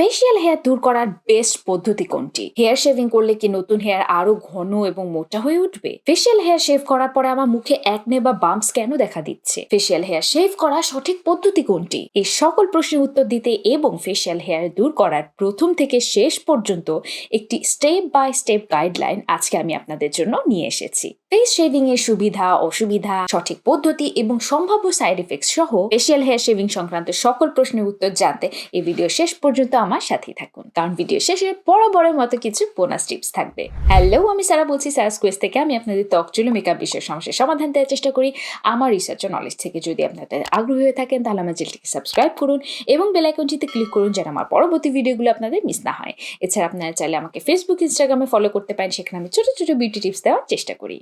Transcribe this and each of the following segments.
Facial hair দূর করার best পদ্ধতি কোনটি? হেয়ার শেভিং করলে কি নতুন হেয়ার আরও ঘন এবং মোটা হয়ে উঠবে? ফেসিয়াল হেয়ার শেভ করার পরে আমার মুখে একনে বা বাম্পস কেন দেখা দিচ্ছে? ফেসিয়াল হেয়ার শেভ করার সঠিক পদ্ধতি কোনটি? এই সকল প্রশ্নের উত্তর দিতে এবং ফেসিয়াল হেয়ার দূর করার প্রথম থেকে শেষ পর্যন্ত একটি স্টেপ বাই স্টেপ গাইডলাইন আজকে আমি আপনাদের জন্য নিয়ে এসেছি। ফেস শেভিং এর সুবিধা, অসুবিধা, সঠিক পদ্ধতি এবং সম্ভাব্য সাইড এফেক্ট সহ ফেসিয়াল হেয়ার শেভিং সংক্রান্ত সকল প্রশ্নের উত্তর জানতে এই ভিডিও শেষ পর্যন্ত আমার সাথেই থাকুন। কারণ ভিডিও শেষে বরাবরের মতো কিছু বোনাস টিপস থাকবে। হ্যালো আমি সারা বলছি সারা স্কোয়েস থেকে। আমি আপনাদের ত্বক চুলো মেকআপ বিষয়ের সমস্যার সমাধান দেওয়ার চেষ্টা করি। আমার রিসার্চ ও নলেজ থেকে যদি আপনাদের আগ্রহী হয়ে থাকেন, তাহলে আমার চ্যানেলটিকে সাবস্ক্রাইব করুন এবং বেল আইকনটিতে ক্লিক করুন যেন আমার পরবর্তী ভিডিওগুলো আপনাদের মিস না হয়। এছাড়া আপনারা চাইলে আমাকে ফেসবুক ইনস্টাগ্রামে ফলো করতে পারেন। সেখানে আমি ছোট ছোট বিউটি টিপস দেওয়ার চেষ্টা করি।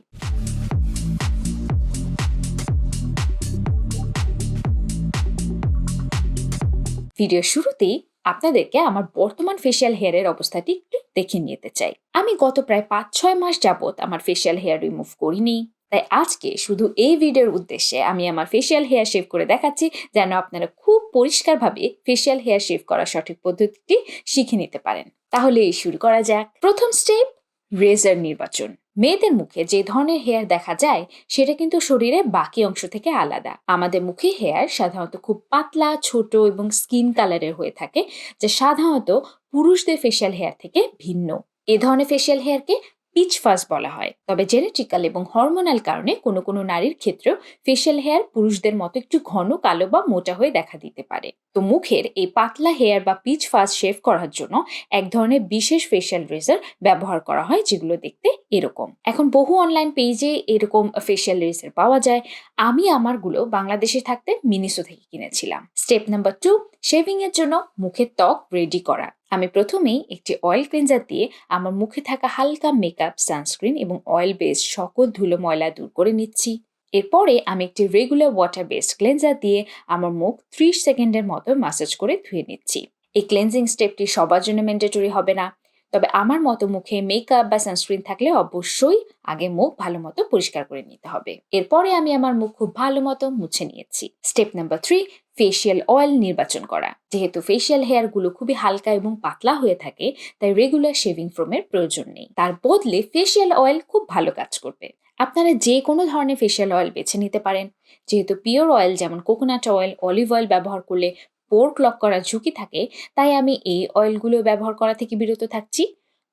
ভিডিও শুরুতেই আপনাদেরকে আমার বর্তমান ফেসিয়াল হেয়ারের অবস্থাটি একটু দেখে নিতে চাই। আমি গত প্রায় পাঁচ ছয় মাস যাবত আমার ফেসিয়াল হেয়ার রিমুভ করিনি। তাই আজকে শুধু এই ভিডিওর উদ্দেশ্যে আমি আমার ফেসিয়াল হেয়ার শেভ করে দেখাচ্ছি, যেন আপনারা খুব পরিষ্কারভাবে ফেসিয়াল হেয়ার শেভ করার সঠিক পদ্ধতিটি শিখে নিতে পারেন। তাহলে এই শুরু করা যাক। প্রথম স্টেপ রেজার নির্বাচন। মেয়েদের মুখে যে ধরনের হেয়ার দেখা যায়, সেটা কিন্তু শরীরের বাকি অংশ থেকে আলাদা। আমাদের মুখে হেয়ার সাধারণত খুব পাতলা, ছোট এবং স্কিন কালারের হয়ে থাকে, যা সাধারণত পুরুষদের ফেশিয়াল হেয়ার থেকে ভিন্ন। এ ধরনের ফেশিয়াল হেয়ারকে পিচ ফাস বলা হয়। তবে জেনেটিক্যাল এবং হরমোনাল কারণে কোনো কোনো নারীর ক্ষেত্রেও ফেশিয়াল হেয়ার পুরুষদের মতো একটু ঘন, কালো বা মোটা হয়ে দেখা দিতে পারে। তো মুখের এই পাতলা হেয়ার বা পিচ ফাস শেভ করার জন্য এক ধরনের বিশেষ ফেশিয়াল রেজার ব্যবহার করা হয়, যেগুলো দেখতে এরকম। এখন বহু অনলাইন পেজে এরকম ফেশিয়াল রেজার পাওয়া যায়। আমি আমারগুলো বাংলাদেশে থাকতে মিনিসো থেকে কিনেছিলাম। স্টেপ নাম্বার টু শেভিং এর জন্য মুখের ত্বক রেডি করা। আমি প্রথমেই একটি অয়েল ক্লিনজার দিয়ে আমার মুখে থাকা হালকা মেকআপ সানস্ক্রিন এবং অয়েল বেস সকল ধুলো ময়লা দূর করে নিচ্ছি। এরপরে আমি একটি রেগুলার ওয়াটার বেসড ক্লেন্সার দিয়ে আমার মুখ ত্রিশ সেকেন্ডের মতো মাসাজ করে ধুয়ে নিচ্ছি। এই ক্লেন্সিং স্টেপটি সবার জন্য ম্যান্ডেটরি হবে না। তবে আমার মতো মুখে মেকআপ বা সানস্ক্রিন থাকলে অবশ্যই আগে মুখ ভালো মতো পরিষ্কার করে নিতে হবে। এরপরে আমি আমার মুখ খুব ভালো মতো মুছে নিয়েছি। Step number three facial oil নির্বাচন করা। যেহেতু ফেসিয়াল হেয়ারগুলো খুবই হালকা এবং পাতলা হয়ে থাকে, তাই রেগুলার শেভিং ফোমের প্রয়োজন নেই। তার বদলে ফেসিয়াল অয়েল খুব ভালো কাজ করবে। আপনারা যে কোনো ধরনের ফেসিয়াল অয়েল বেছে নিতে পারেন। যেহেতু পিওর অয়েল যেমন কোকোনাট অয়েল অলিভ অয়েল ব্যবহার করলে পোর ক্লক করার ঝুঁকি থাকে, তাই আমি এই অয়েলগুলো ব্যবহার করা থেকে বিরত থাকছি।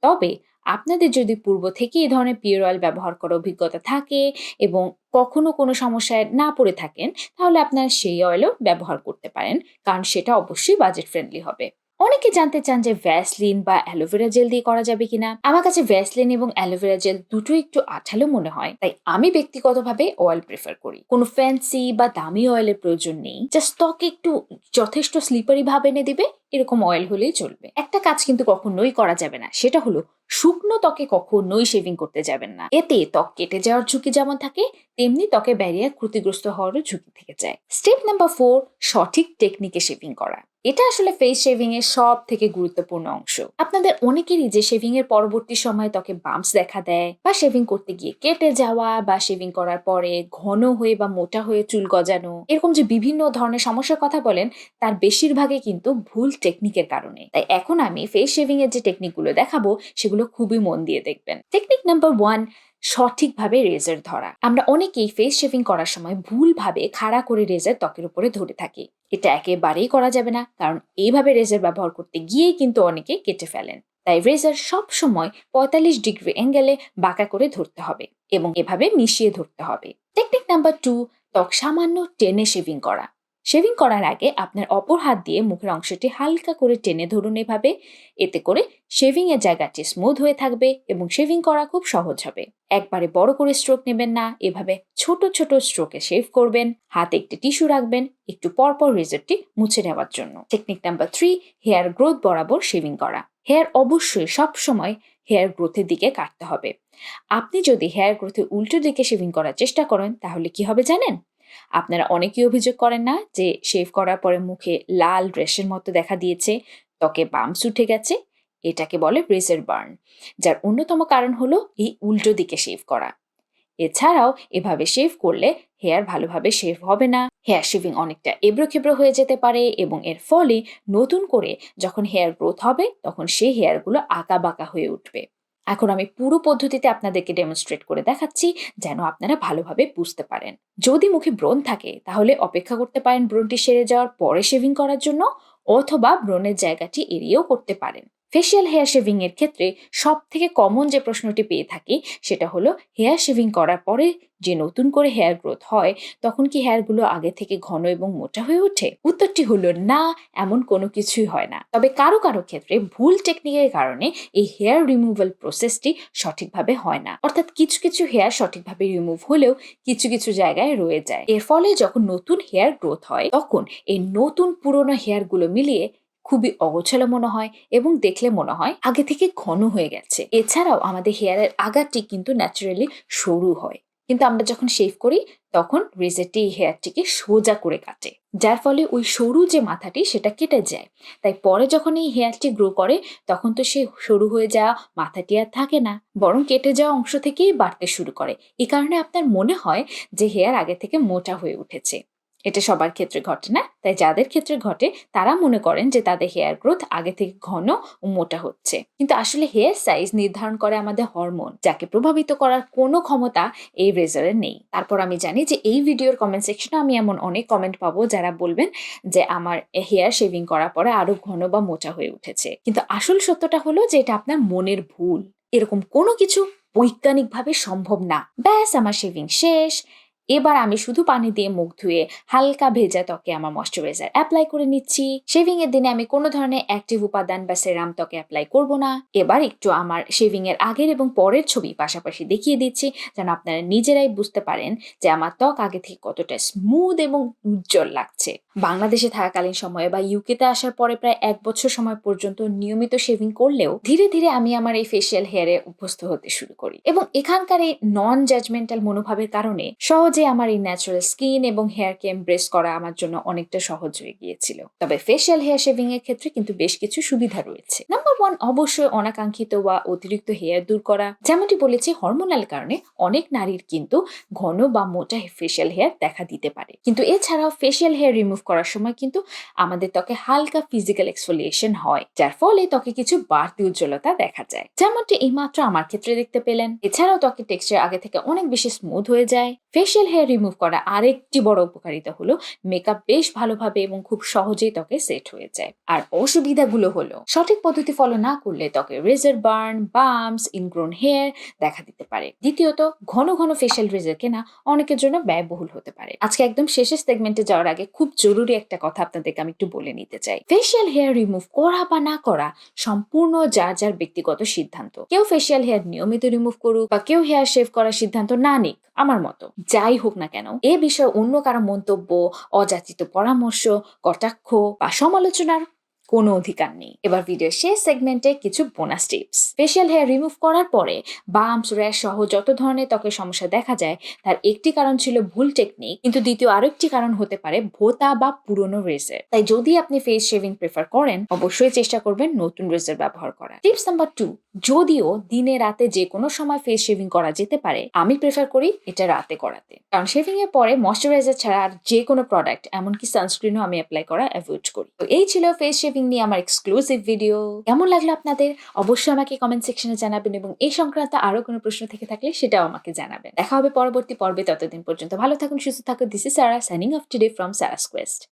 তবে আপনাদের যদি পূর্ব থেকে এই ধরনের পিওর অয়েল ব্যবহার করার অভিজ্ঞতা থাকে এবং কখনো কোনো সমস্যায় না পড়ে থাকেন, তাহলে আপনারা সেই অয়েলও ব্যবহার করতে পারেন, কারণ সেটা অবশ্যই বাজেট ফ্রেন্ডলি হবে। অনেকে জানতে চান যে ভ্যাসলিন বা অ্যালোভেরা জেল দিয়ে করা যাবে কিনা। আমার কাছে ভ্যাসলিন এবং অ্যালোভেরা জেল দুটো একটু আঠালো মনে হয়, তাই আমি ব্যক্তিগতভাবে অয়েল প্রেফার করি। কোনো ফ্যান্সি বা দামি অয়েলের প্রয়োজন নেই জাস্ট ত্বকে একটু যথেষ্ট স্লিপারি ভাব এনে দিবে, এরকম অয়েল হলেই চলবে। একটা কাজ কিন্তু কখনোই করা যাবে না, সেটা হলো শুকনো ত্বকে কখনোই শেভিং করতে যাবেন না। এতে ত্বক কেটে যাওয়ার ঝুঁকি যেমন থাকে, তেমনি ত্বকে ব্যারিয়ার ক্ষতিগ্রস্ত হওয়ারও ঝুঁকি থেকে যায়। স্টেপ নাম্বার ফোর সঠিক টেকনিকে শেভিং করা। এটা আসলে ফেস শেভিং এর সব থেকে গুরুত্বপূর্ণ অংশ। আপনাদের অনেকেরই যে শেভিং এর পরবর্তী সময় ত্বকে বাম্পস দেখা দেয় বা শেভিং করতে গিয়ে কেটে যাওয়া বা শেভিং করার পরে ঘন হয়ে বা মোটা হয়ে চুল গজানো, এরকম যে বিভিন্ন ধরনের সমস্যার কথা বলেন, তার বেশিরভাগই কিন্তু ভুল টেকনিকের কারণে। তাই এখন আমি ফেস শেভিং এর যে টেকনিকগুলো দেখাবো, সেগুলো খুবই মন দিয়ে দেখবেন। টেকনিক নাম্বার ওয়ান সঠিকভাবে রেজার ধরা। আমরা অনেকেই ফেস শেভিং করার সময় ভুলভাবে খাড়া করে রেজার ত্বকের উপরে ধরে থাকি। এটা একেবারেই করা যাবে না। কারণ এইভাবে রেজার ব্যবহার করতে গিয়েই কিন্তু অনেকে কেটে ফেলেন। তাই রেজার সব সময় পঁয়তাল্লিশ ডিগ্রি অ্যাঙ্গেলে বাঁকা করে ধরতে হবে এবং এভাবে মিশিয়ে ধরতে হবে। টেকনিক নাম্বার টু, ত্বক সামান্য টেনে শেভিং করা। শেভিং করার আগে আপনার অপর হাত দিয়ে মুখের অংশটি হালকা করে টেনে ধরুন এভাবে। এতে করে শেভিং এর জায়গাটি স্মুথ হয়ে থাকবে এবং শেভিং করা খুব সহজ হবে। একবারে বড় করে স্ট্রোক নেবেন না, এভাবে ছোট ছোট স্ট্রোকে শেভ করবেন। হাতে একটি টিস্যু রাখবেন, একটু পরপর রেজারটি মুছে নেওয়ার জন্য। Technique number three hair growth বরাবর শেভিং করা। হেয়ার অবশ্যই সব সময় হেয়ার গ্রোথের দিকে কাটতে হবে। আপনি যদি হেয়ার গ্রোথের উল্টো দিকে শেভিং করার চেষ্টা করেন, তাহলে কি হবে জানেন? আপনারা অনেকেই অভিযোগ করেন না যে শেভ করার পরে মুখে লাল ড্রেসের মতো দেখা দিয়েছে, ত্বকে বামস উঠে গেছে, এটাকে বলে ব্রেসের বার্ন যার অন্যতম কারণ হলো এই উল্টো দিকে শেভ করা। এছাড়াও এভাবে শেভ করলে হেয়ার ভালোভাবে শেভ হবে না হেয়ার শেভিং অনেকটা এবড়ো খেবড়ো হয়ে যেতে পারে এবং এর ফলে নতুন করে যখন হেয়ার গ্রোথ হবে তখন সেই হেয়ারগুলো আঁকা বাঁকা হয়ে উঠবে। এখন আমি পুরো পদ্ধতিতে আপনাদেরকে ডেমনস্ট্রেট করে দেখাচ্ছি, যেন আপনারা ভালোভাবে বুঝতে পারেন। যদি মুখে ব্রণ থাকে, তাহলে অপেক্ষা করতে পারেন ব্রণটি সেরে যাওয়ার পরে শেভিং করার জন্য, অথবা ব্রণের জায়গাটি এড়িয়েও করতে পারেন। ফেসিয়াল হেয়ার শেভিং এর ক্ষেত্রে সব থেকে কমন যে প্রশ্নটি পেয়ে থাকি, সেটা হলো হেয়ার শেভিং করার পরে যে নতুন করে হেয়ার গ্রোথ হয়, তখন কি হেয়ারগুলো আগে থেকে ঘন এবং মোটা হয়ে ওঠে? উত্তরটি হলো না, এমন কোনো কিছুই হয় না। তবে কারও কারও ক্ষেত্রে ভুল টেকনিকের কারণে এই হেয়ার রিমুভাল প্রসেসটি সঠিকভাবে হয় না। অর্থাৎ কিছু কিছু হেয়ার সঠিকভাবে রিমুভ হলেও কিছু কিছু জায়গায় রয়ে যায়। এর ফলে যখন নতুন হেয়ার গ্রোথ হয়, তখন এই নতুন পুরনো হেয়ারগুলো মিলিয়ে খুবই অগোছালো মনে হয় এবং দেখলে মনে হয় আগে থেকে ঘন হয়ে গেছে। এছাড়াও আমাদের হেয়ারের আগারটি কিন্তু ন্যাচারালি সরু হয়। কিন্তু আমরা যখন শেভ করি, তখন রেজারটি এই হেয়ারটিকে সোজা করে কাটে। যার ফলে ওই সরু যে মাথাটি, সেটা কেটে যায়। তাই পরে যখন এই হেয়ারটি গ্রো করে, তখন তো সে সরু হয়ে যাওয়া মাথাটি আর থাকে না। বরং কেটে যাওয়া অংশ থেকেই বাড়তে শুরু করে। এই কারণে আপনার মনে হয় যে হেয়ার আগে থেকে মোটা হয়ে উঠেছে। এটা সবার ক্ষেত্রে ঘটে, না? তাই যাদের ক্ষেত্রে ঘটে, তারা মনে করেন যে তাদের হেয়ার গ্রোথ আগে থেকে ঘন ও মোটা হচ্ছে। কিন্তু আসলে হেয়ার সাইজ নির্ধারণ করে আমাদের হরমোন যাকে প্রভাবিত করার কোনো ক্ষমতা এই রেজারের নেই। তারপর আমি জানি যে এই ভিডিওর কমেন্ট সেকশনে আমি এমন অনেক কমেন্ট পাবো যারা বলবেন যে আমার হেয়ার শেভিং করার পরে আরও ঘন বা মোটা হয়ে উঠেছে। কিন্তু আসল সত্যটা হলো যে এটা আপনার মনের ভুল। এরকম কোনো কিছু বৈজ্ঞানিকভাবে সম্ভব না। ব্যাস, আমার শেভিং শেষ। এবার আমি শুধু পানি দিয়ে মুখ ধুয়ে হালকা ভেজা ত্বকে আমার ময়শ্চারাইজার অ্যাপ্লাই করে নিচ্ছি। শেভিং এর দিনে আমি কোনো ধরনের অ্যাক্টিভ উপাদান বা সেরাম ত্বকে অ্যাপ্লাই করব না। এবার একটু আমার শেভিং এর আগের এবং পরের ছবি পাশাপাশি দেখিয়ে দিচ্ছি যেন আপনারা নিজেরাই বুঝতে পারেন যে আমার ত্বক আগে থেকে কতটা স্মুথ এবং উজ্জ্বল লাগছে। বাংলাদেশে থাকাকালীন সময়ে বা ইউকেতে আসার পরে প্রায় এক বছর সময় পর্যন্ত নিয়মিত শেভিং করলেও ধীরে ধীরে আমি আমার এই ফেসিয়াল হেয়ারে অভ্যস্ত হতে শুরু করি। এবং এখানকার এই নন জাজমেন্টাল মনোভাবের কারণে সহজে আমার এই ন্যাচারাল স্কিন এবং হেয়ারকে এমব্রেস করা আমার জন্য অনেকটা সহজ হয়ে গিয়েছিল। তবে ফেশিয়াল হেয়ার শেভিং এর ক্ষেত্রে কিন্তু বেশ কিছু সুবিধা রয়েছে। নাম্বার ওয়ান অবশ্যই অনাকাঙ্ক্ষিত বা অতিরিক্ত হেয়ার দূর করা। যেমনটি বলেছি হরমোনাল কারণে অনেক নারীর কিন্তু ঘন বা মোটা ফেসিয়াল হেয়ার দেখা দিতে পারে। কিন্তু এছাড়াও ফেশিয়াল হেয়ার রিমুভ করার সময় কিন্তু আমাদের ত্বকে হালকা ফিজিক্যাল এক্সফোলিয়েশন হয়, যার ফলে ত্বকে কিছু বাড়তি উজ্জ্বলতা দেখা যায়। যেমনটি এইমাত্র আমার ক্ষেত্রে দেখতে পেলেন। এছাড়াও ত্বকের টেক্সচার আগে থেকে অনেক বেশি স্মুথ হয়ে যায়। ফেসিয়াল হেয়ার রিমুভ করা আরেকটি বড় উপকারিতা হলো মেকআপ বেশ ভালোভাবে এবং খুব সহজেই ত্বকে সেট হয়ে যায়। আর অসুবিধাগুলো হলো সঠিক পদ্ধতি ফলো না করলে ত্বকে razor burn bumps ingrown hair দেখা দিতে পারে। দ্বিতীয়ত, ঘন ঘন ফেসিয়াল রেজার কেনা অনেকের জন্য ব্যয়বহুল হতে পারে। আজকে একদম শেষের সেগমেন্টে যাওয়ার আগে খুব জরুরি একটা কথা আপনাদেরকে আমি একটু বলে নিতে চাই। ফেসিয়াল হেয়ার রিমুভ করা বা না করা সম্পূর্ণ যার যার ব্যক্তিগত সিদ্ধান্ত। কেউ ফেসিয়াল হেয়ার নিয়মিত রিমুভ করুক বা কেউ হেয়ার শেভ করার সিদ্ধান্ত না নিক, আমার মতো। যাই হোক না কেন এ বিষয়ে অন্য কারও মন্তব্য অযাচিত পরামর্শ কটাক্ষ বা সমালোচনার কোনো অধিকার নেই। এবার ভিডিও শেষ সেগমেন্টে কিছু bonus tips facial hair remove করার পরে বাম্পস র্যাশ সহ যত ধরনের ত্বকের সমস্যা দেখা যায়, তার একটি কারণ ছিল ভুল টেকনিক কিন্তু দ্বিতীয় আরেকটি কারণ হতে পারে ভোতা বা পুরনো রেজার। তাই যদি আপনি ফেস শেভিং প্রেফার করেন, অবশ্যই চেষ্টা করবেন নতুন রেজার ব্যবহার করা টিপস নাম্বার টু যদিও দিনে রাতে যে কোনো সময় ফেস শেভিং করা যেতে পারে, আমি প্রেফার করি এটা রাতে করাতে। কারণ শেভিং এর পরে ময়শ্চারাইজার ছাড়া আর যে কোনো প্রোডাক্ট এমনকি সানস্ক্রিনও আমি অ্যাপ্লাই করা অ্যাভয়েড করি। তো এই ছিল ফেস শেভিং নিয়ে আমার এক্সক্লুসিভ ভিডিও কেমন লাগল আপনাদের? অবশ্যই আমাকে কমেন্ট সেকশনে জানাবেন এবং এই সংক্রান্ত আরও কোনো প্রশ্ন থেকে থাকলে সেটাও আমাকে জানাবেন। দেখা হবে পরবর্তী পর্বে ততদিন পর্যন্ত। ভালো থাকুন, সুস্থ থাকুন। This is Sara signing off today from Sara's Quest